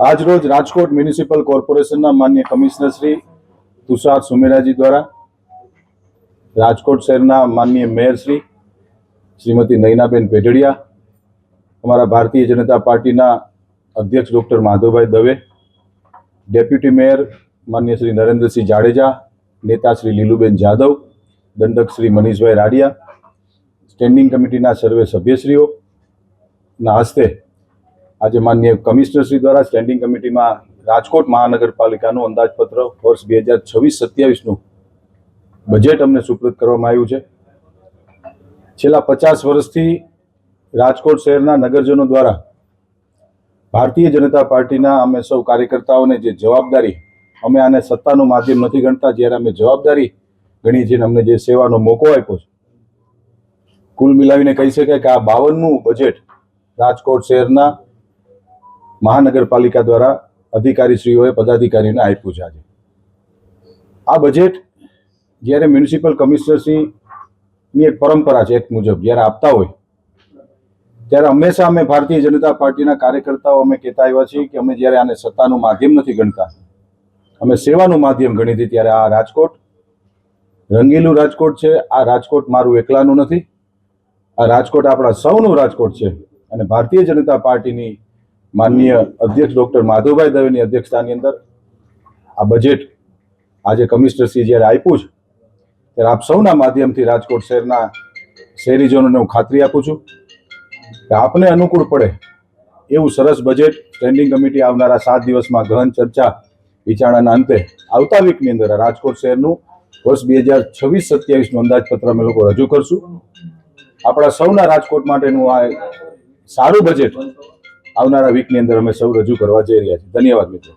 આજરોજ રાજકોટ મ્યુનિસિપલ કોર્પોરેશનના માન્ય કમિશનર શ્રી તુષાર સુમેરાજી દ્વારા રાજકોટ શહેરના માન્ય મેયર શ્રી શ્રીમતી નયનાબેન પેઢડિયા અમારા ભારતીય જનતા પાર્ટીના અધ્યક્ષ doctor Madhavbhai Dave, deputy mayor માન્ય શ્રી નરેન્દ્રસિંહ જાડેજા, નેતા શ્રી લીલુબેન જાદવ, દંડક શ્રી મનીષભાઈ રાડિયા, સ્ટેન્ડિંગ કમિટીના સર્વે સભ્યશ્રીઓના હસ્તે આજે માન્ય કમિશનરશ્રી દ્વારા સ્ટેન્ડિંગ કમિટીમાં રાજકોટ મહાનગરપાલિકાનું અંદાજપત્ર વર્ષ બે હજાર છવ્વીસ સત્યાવીસનું બજેટ અમને સુપ્રત કરવામાં આવ્યું છે. છેલ્લા પચાસ વર્ષથી રાજકોટ શહેરના નગરજનો દ્વારા ભારતીય જનતા પાર્ટીના અમે સૌ કાર્યકર્તાઓને જે જવાબદારી અમે આને સત્તાનું માધ્યમ નથી ગણતા, જ્યારે અમે જવાબદારી ગણી છે અમને જે સેવાનો મોકો આપ્યો છે. કુલ મિલાવીને કહી શકાય કે આ બાવનમું બજેટ રાજકોટ શહેરના મહાનગરપાલિકા દ્વારા અધિકારીશ્રીઓએ પદાધિકારીઓને આપ્યું છે આજે. આ બજેટ જ્યારે મ્યુનિસિપલ કમિશનરશ્રીની એક પરંપરા છે, એક મુજબ, જ્યારે આપતા હોય, ત્યારે હંમેશા અમે ભારતીય જનતા પાર્ટીના કાર્યકર્તાઓ અમે કહેતા આવ્યા છીએ કે અમે જ્યારે આને સત્તાનું માધ્યમ નથી ગણતા, અમે સેવાનું માધ્યમ ગણી હતી ત્યારે આ રાજકોટ, રંગીલું રાજકોટ છે, આ રાજકોટ મારું એકલાનું નથી, આ રાજકોટ આપણા સૌનું રાજકોટ છે અને ભારતીય જનતા પાર્ટીની માનનીય અધ્યક્ષ ડૉક્ટર માધવભાઈ દવેની અધ્યક્ષતાની અંદર આ બજેટ આજે કમિશનરશ્રી જ્યારે આપ્યું છે, ત્યારે આપ સૌના માધ્યમથી રાજકોટ શહેરના શહેરીજનોને હું ખાતરી આપું છું કે આપને અનુકૂળ પડે એવું સરસ બજેટ સ્ટેન્ડિંગ કમિટી આવનારા સાત દિવસમાં ગહન ચર્ચા વિચારણાના અંતે આવતા વીકની અંદર રાજકોટ શહેરનું વર્ષ બે હજાર છવ્વીસ સત્યાવીસનું અંદાજપત્ર અમે લોકો રજૂ કરશું. આપણા સૌના રાજકોટ માટેનું આ સારું બજેટ આવનારા વીકની અંદર અમે સૌ રજૂ કરવા જઈ રહ્યા છીએ. ધન્યવાદ મિત્રો.